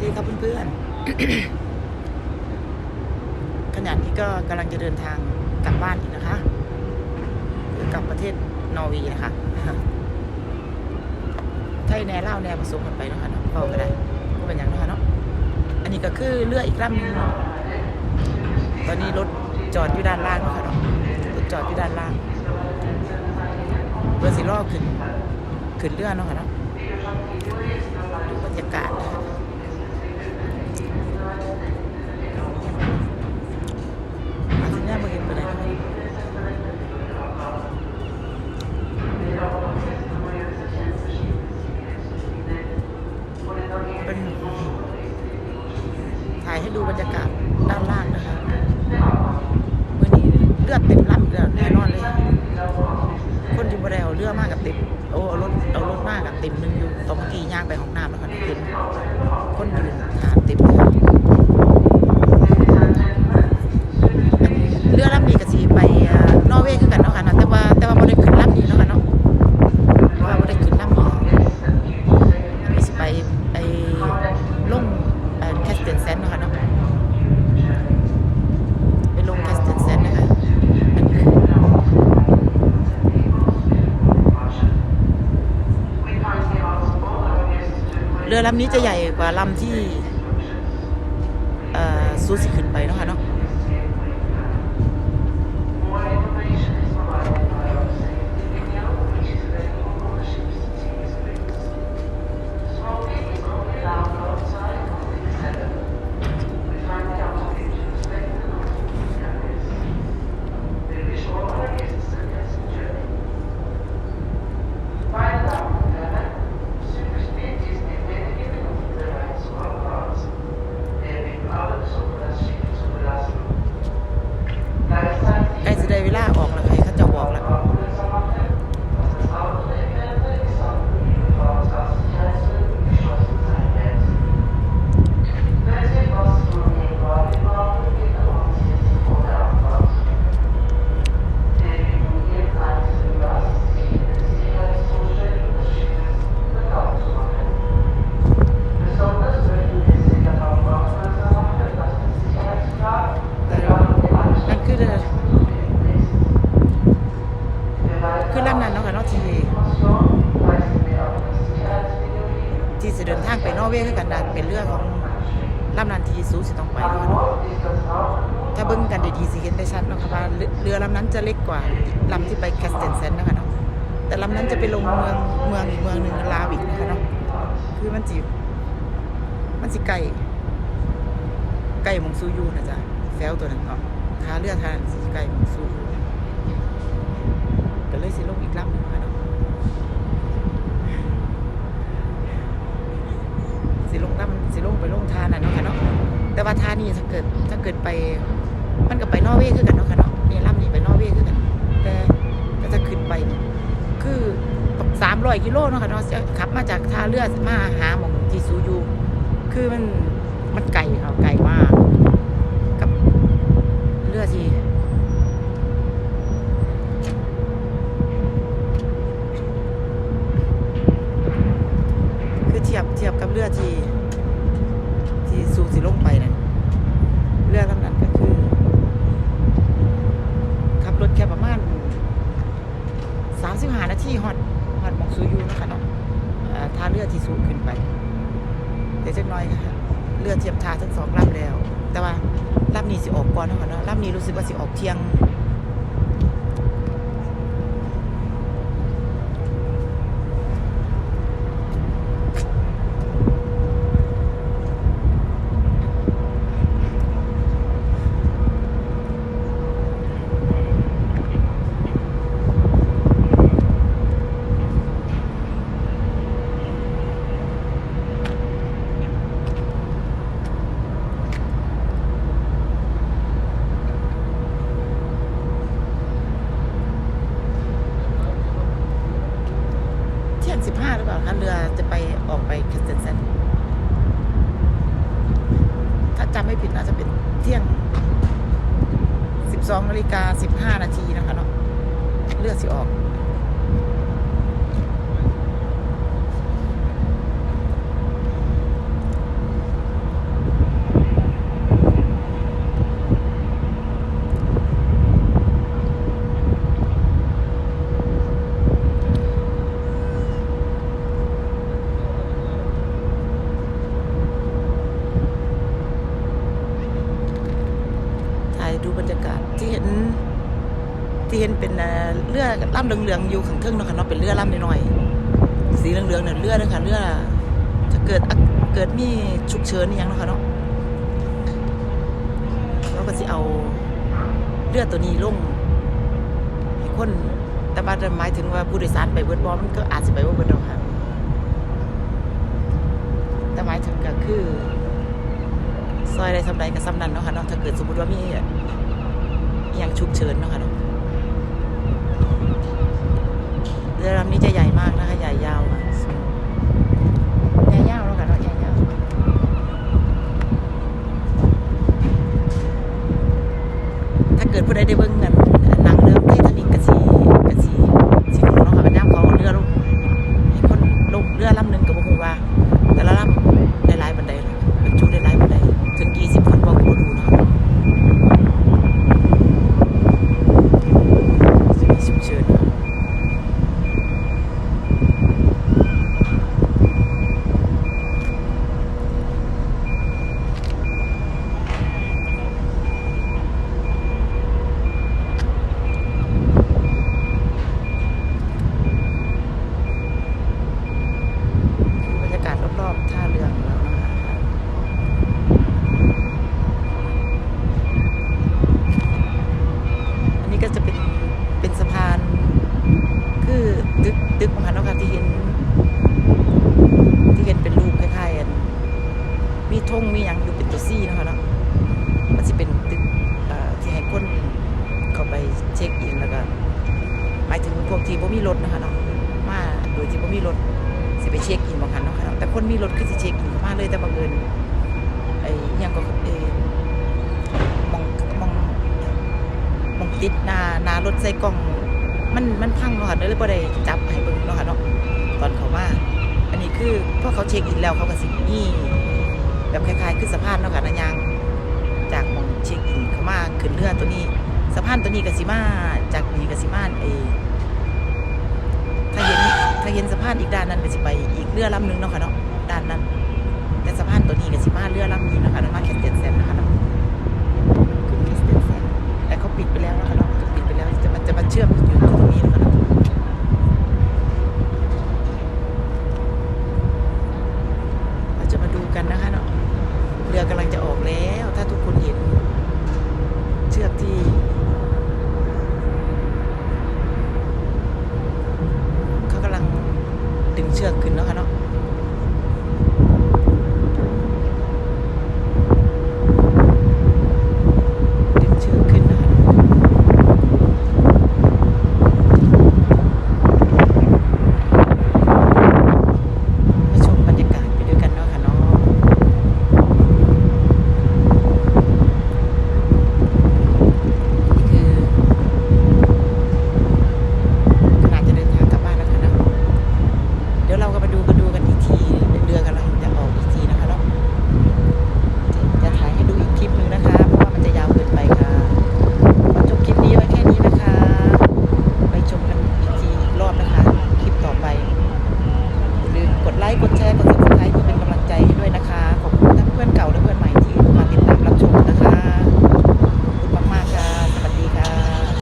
ดีครับเพื่อนๆขณะนี้ก็กำลังจะเดินทางกลับบ้านอีกนะคะกลับประเทศนอร์เวย์นะคะไทยแน่เล่าวแน่ผสมกันไปเนาะคะเนาะเบาก็ได้ก็เป็นอย่างนะคะเนาะอันนี้ก็คือเรืออีกลำหนึงตอนนี้รถจอดอยู่ด้านล่างนะคะเนาะรถจอดอยู่ด้านล่างเบอรือสิล่อขึ้นขึ้นเรือเนาะค่ะเนาะดูบรรยากาศนะคะมาถึงหน้ามาเห็นไปไหนนะคะเป็นถ่ายให้ดูบรรยากาศด้านล่างนะคะเมื่อนี้เลือดเต็มลำอีกแล้วแน่นอนเลย คนอยู่บนเรือเรือมากกับติมโอ้เอารถเอารถมากกับติมหนึงอยู่ตรงเมื่อกี้ย่างไปห้องน้ำแล้วค่ะเห็นคนยืนหาติมเลยค่ะอันนี้เรือลำนี้ก็สีไปเอ่อนอร์เวย์คือกันเนาะค่ะเนาะแต่ว่าแต่ว่าไม่ได้ขึ้นลำนี้เนาะค่ะเนาะเพราะว่าไม่ได้ขึ้นลำนี้อันนี้สิไปไอ้ลงเอ่อแคสเทนเซนเนาะค่ะเนาะไปลงแคสเทนเซนนะคะอันนี้คือ เรือลำนี้จะใหญ่กว่าลำที่ซูสิขึ้นไปนะคะเนาะใกล้จะได้เวลาออกแล้วใครเขาจะบอกแล้วนั่นคือเรือคือลำนั้นเนาะค่ะเนาะที่ที่จะเดินทางไปนอร์เวย์คือกันนะเป็นเรือของลำนั้นที่ซูสิต้องไปเนาะค่ะเนาะ ถ้าเบิ้งกันดีๆสิเห็นได้ชัดเนาะค่ะว่าเรือเรือลำนั้นจะเล็กกว่าลำที่ไปแคสเทนเซนนะคะเนาะแต่ลำนั้นจะไปลงเมืองเมืองอีกเมืองหนึ่งลาวิกนะคะเนาะคือมันจีมันสิไกลไกลมงซูยูนะจ๊ะแซวตัวนั้นเนาะขาเรือทานั้นสิไกลมงซูยู สามร้อยกิโลเนาะค่ะเนาะจะขับมาจากท่าเรือมาหาหมองที่ซูยูคือมันมันไกลค่ะไกลมาก กับเรือที่คือเทียบเทียบกับเรือที่ที่สูสิลงไปเนี่ยเรือลำนั้นก็คือ ขับรถแค่ประมาณสามสิบห้านาทีฮอดฮอดหมองซูยูนะคะเนาะ เลือท่าเรือที่สูงขึ้นไปเดี๋ยวจักน้อยค่ะเรือเทียบท่าทั้งสองลำแล้ว แต่ว่าลำนี้สิออกก่อนเนาะค่ะเนาะลำนี้รู้สึกว่าสิออกเที่ยง รือจะไปออกไปคสเซนเซนถ้าจำไม่ผิดน่าจะเป็นเที่ยงสิบสองนาฬิกาสิบห้านาทีนะคะเนาะเลือสิออก ที่เห็นเป็นเอ่อเรือ ลำเหลืองๆอยู่ข้างเทิงเนาะค่ะเนาะเป็นเรือลำน้อยๆสีเหลืองๆเนี่ยเรือเด้อค่ะเรือถ้าเกิดเกิดมีฉุกเฉินอหยังเนาะค่ะเนาะเราก็สิเอาเรือตัวนี้ลงให้คนแต่ว่านหมายถึงว่าผู้โดยสารไปเบิดบ่มันก็อาจสิไปบ่าเบิดดอกค่ะแต่หมายถึงก็คือซอยใดทำใดก็ซ้ำนั้นเนาะค่ะเนาะถ้าเกิดสมมติว่ามีอย่างฉุกเฉินเนาะค่ะเนาะ เรือลำนี้จะใหญ่มากนะคะ ใหญ่ยาวอะใหญ่ยาวเนาะค่ะเนาะใหญ่ยาวถ้าเกิดผู้ใดได้เบิ่งกันหนังเรื่องไททานิกกะสีกะสีสีหูเนาะค่ะเป็นน้ำเขาเอาเรือลงให้คนลงเรือลำหนึ่งกับบ่ฮู้ว่า แต่ละลำได้หลายบันไดเลยบรรจุได้หลายบันไดถึงยี่สิบคนบอกบ่รู้เนาะสิมีฉุกเฉินเนาะคือบรรยากาศรอบๆท่าเรือของเรานะคะอันนี้ก็จะเป็นเป็นสะพาน คือตึกตึกของคันเนาะค่ะที่เห็น ที่เห็นเป็นรูปคล้ายๆอันมีธงมีหยังอยู่เป็นตัวซี่เนาะคะเนาะมันจะเป็นตึกเอ่อที่ให้คนเข้าไปเช็คอินแล้วก็หมายถึงพวกที่บ่มีรถนะคะเนาะมาโดยที่บ่มีรถสิไปเช็คอินบางคันเนาะค่ะเนาะแต่คนมีรถคือสิเช็คอินเข้ามาเลยแต่บังเอิญไอ้ยังก็เออมองมองมองติดหน้าหน้ารถใส่กล้อง มันมันพังเนาะค่ะเลยบ่ได้จับให้เบิ่งเนาะค่ะเนาะตอนเขามาอันนี้คือพอเขาเช็คอินแล้วเขาก็สิมีแบบคล้ายๆ คือสะพานเนาะค่ะนะยางจากมองเช็คอินเขามาขึ้นเรือตัวนี้ะพานตัวนี้กับสิมาจากนี้ก็สิมาเอถ้าเห็นถ้าเห็นสะพานอีกด้านนั้นก็สิไปอีกเรือลำหนึงเนาะค่ะเนาะด้านนั้น แต่สะพานตัวนี้กับสิมาเรือลำนี้เนาะคะนาะมาแคสเตนเซนนะคะเนาะขึ้นแคสเตนเซนแต่เขาปิดไปแล้วนะคะเนาะปิดไปแล้วจะมันจะมาเชื่อมอยู่